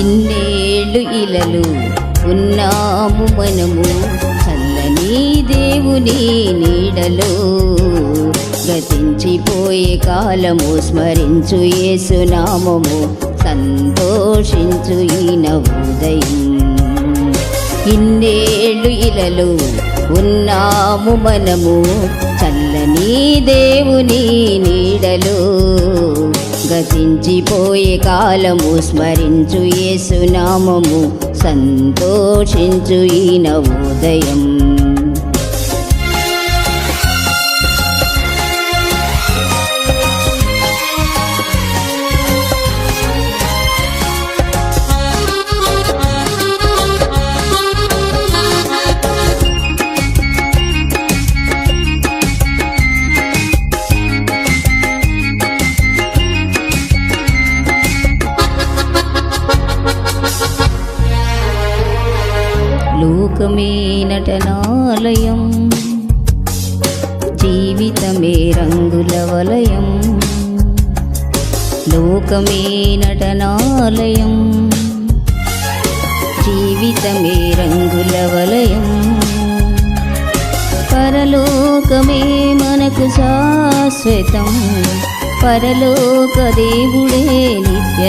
ఇన్నేళ్ళు ఇలలు ఉన్నాము మనము. చల్లని దేవుని నీడలో గతించిపోయే కాలము స్మరించు ఏసునామము సంతోషించు ఈ నవోదయం ఇన్నేళ్ళు ఇలలు ఉన్నాము మనము. చల్లని దేవుని నీడలో గతించిపోయే కాలము స్మరించు ఏసునామము సంతోషించు ఈ నవోదయం లోకమే నటనాలయం జీవితమే రంగుల వలయం. లోకమే నటనాలయం జీవితమే రంగుల వలయం. పరలోకమే మనకు శాశ్వతం పరలోక దేవుడే నిత్య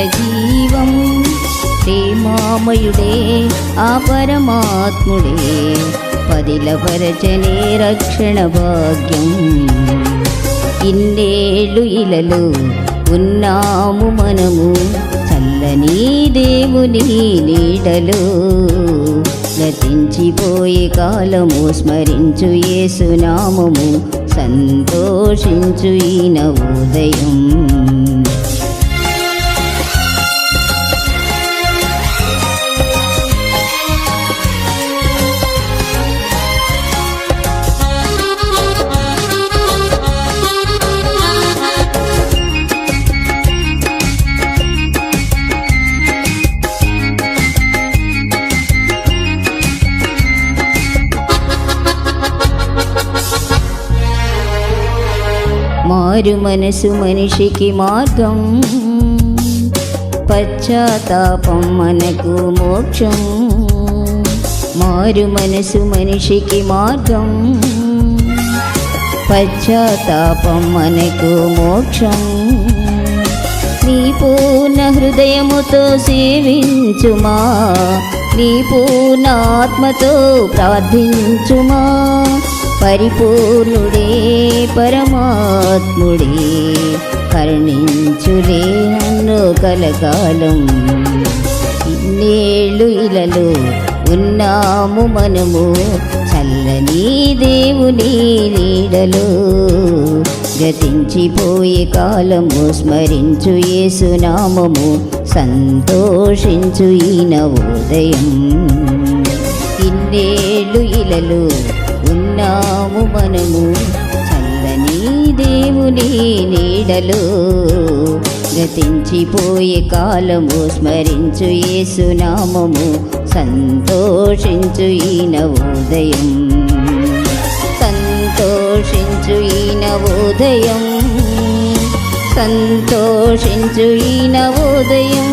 ప్రేమామయుడే ఆ పరమాత్ముడే. పదిలపరచనే రక్షణ భాగ్యం. ఇన్నేళ్ళు ఇలలు ఉన్నాము మనము చల్లని దేవుని నీడలో. గతించిపోయే కాలము స్మరించు యేసునామము సంతోషించు ఈ నవోదయం మారు మనసు మనిషికి మార్గం. పశ్చాత్తాపం మనకు మోక్షం. మారు మనసు మనిషికి మార్గం. పశ్చాత్తాపం మనకు మోక్షం. నీ పూర్ణ హృదయముతో సేవించుమా. నీ పూర్ణ ఆత్మతో ప్రార్థించుమా. పరిపూర్ణుడే పరమాత్ముడే కరుణించులే నన్ను కలకాలం. ఇన్నేళ్ళు ఇలలో ఉన్నాము మనము చల్లని దేవుని నీడలో. గతించిపోయే కాలము స్మరించు యేసునామము సంతోషించు ఈ నవోదయం. ఇన్నేళ్ళు ఇలలు మనము చల్లని దేవుని నీడలో గతించిపోయే కాలము స్మరించు యేసునామము సంతోషించు ఈ నవోదయం సంతోషించు ఈ నవోదయం సంతోషించు ఈ నవోదయం